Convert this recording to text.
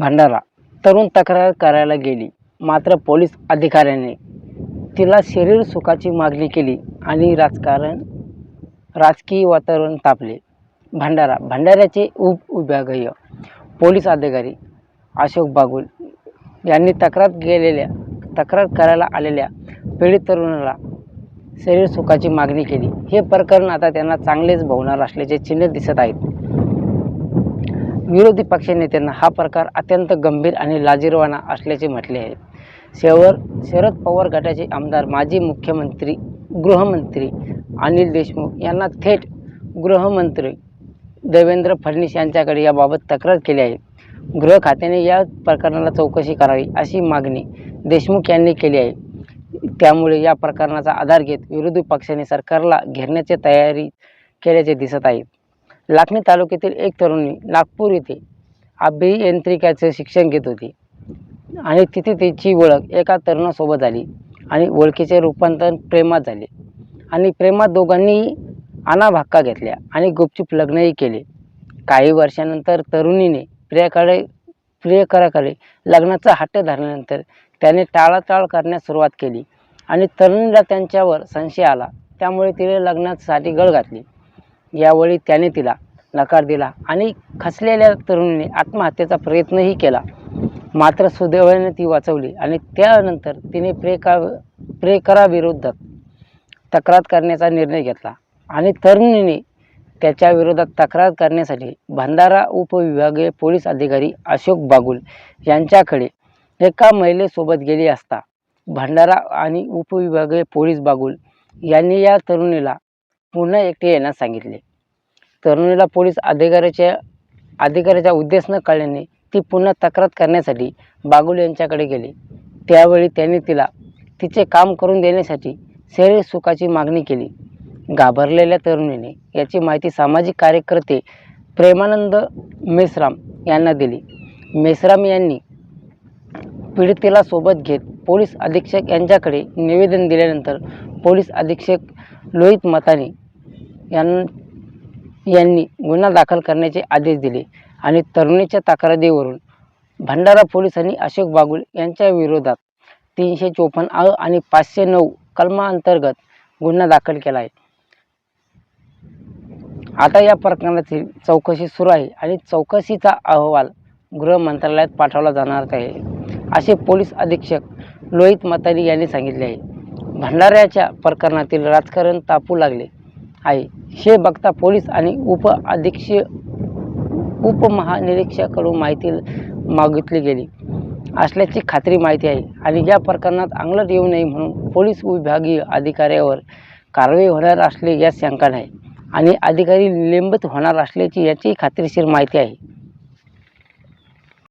भंडारा. तरुण तक्रार करायला गेली. मात्र पोलीस अधिकाऱ्याने तिला शरीर सुखाची मागणी केली आणि राजकारण राजकीय वातावरण तापले. भंडारा. भंडाऱ्याचे उपविभागीय पोलीस अधिकारी अशोक बागुल यांनी तक्रार केलेल्या तक्रार करायला आलेल्या पीडित तरुणाला शरीर सुखाची मागणी केली. हे प्रकरण आता त्यांना चांगलेच भवणार असल्याचे चिन्ह दिसत आहेत. विरोधी पक्षनेत्यांना हा प्रकार अत्यंत गंभीर आणि लाजिरवाणा असल्याचे म्हटले आहे. शेवर शरद पवार गटाचे आमदार माजी मुख्यमंत्री गृहमंत्री अनिल देशमुख यांना थेट गृहमंत्री देवेंद्र फडणवीस यांच्याकडे याबाबत तक्रार केली आहे. गृह खात्याने या प्रकरणाला चौकशी करावी अशी मागणी देशमुख यांनी केली आहे. त्यामुळे या प्रकरणाचा आधार घेत विरोधी पक्षाने सरकारला घेरण्याची तयारी केल्याचे दिसत आहे. लाखनी तालुक्यातील एक तरुणी नागपूर येथे अभियांत्रिकाचे शिक्षण घेत होती. आणि तिथे तिची ओळख एका तरुणासोबत झाली आणि ओळखीचे रूपांतर प्रेमात झाले. आणि प्रेमात दोघांनीही अनाभाक्का घेतल्या आणि गुपचूप लग्नही केले. काही वर्षानंतर तरुणीने प्रियाकडे प्रियकराकडे लग्नाचा हट्ट धरल्यानंतर त्याने टाळाटाळ करण्यास सुरुवात केली आणि तरुणीला त्यांच्यावर संशय आला. त्यामुळे तिने लग्नासाठी गळ घातली. यावेळी त्याने तिला नकार दिला आणि खचलेल्या तरुणीने आत्महत्येचा प्रयत्नही केला. मात्र सुदैवाने ती वाचवली आणि त्यानंतर तिने प्रेका प्रेकराविरोधात तक्रार करण्याचा निर्णय घेतला आणि तरुणीने त्याच्या विरोधात तक्रार करण्यासाठी भंडारा उपविभागीय पोलीस अधिकारी अशोक बागुल यांच्याकडे एका महिलेसोबत गेली असता भंडारा आणि उपविभागीय पोलीस बागुल यांनी या तरुणीला पुन्हा एकटे येण्यास सांगितले. तरुणीला पोलीस अधिकाऱ्याच्या अधिकाऱ्याचा उद्देश न कळल्याने ती पुन्हा तक्रार करण्यासाठी बागुल यांच्याकडे गेली. त्यावेळी त्यांनी तिला तिचे काम करून देण्यासाठी शरीर सुखाची मागणी केली. घाबरलेल्या तरुणीने याची माहिती सामाजिक कार्यकर्ते प्रेमानंद मेश्राम यांना दिली. मेश्राम यांनी पीडितेला सोबत घेत पोलीस अधीक्षक यांच्याकडे निवेदन दिल्यानंतर पोलीस अधीक्षक लोहित मताने यां यांनी गुन्हा दाखल करण्याचे आदेश दिले आणि तरुणीच्या तक्रारीवरून भंडारा पोलिसांनी अशोक बागुल यांच्या विरोधात तीनशे चोपन्न अ आणि पाचशे नऊ कलमाअंतर्गत गुन्हा दाखल केला आहे. आता या प्रकरणाची चौकशी सुरू आहे आणि चौकशीचा अहवाल गृह मंत्रालयात पाठवला जाणार आहे असे पोलीस अधीक्षक लोहित मतानी यांनी सांगितले आहे. भंडाऱ्याच्या प्रकरणातील राजकारण तापू लागले. आहे. हे बघता पोलीस आणि उप अधीक्षक उपमहानिरीक्षकाकडून माहिती मागितली गेली. असल्याची खात्री माहिती आहे. आणि या प्रकरणात अंगलट येऊ नये म्हणून पोलीस विभागीय अधिकाऱ्यावर कारवाई होणार असले यात शंका नाही आणि अधिकारी निलंबित होणार असल्याची याची खात्रीशीर माहिती आहे.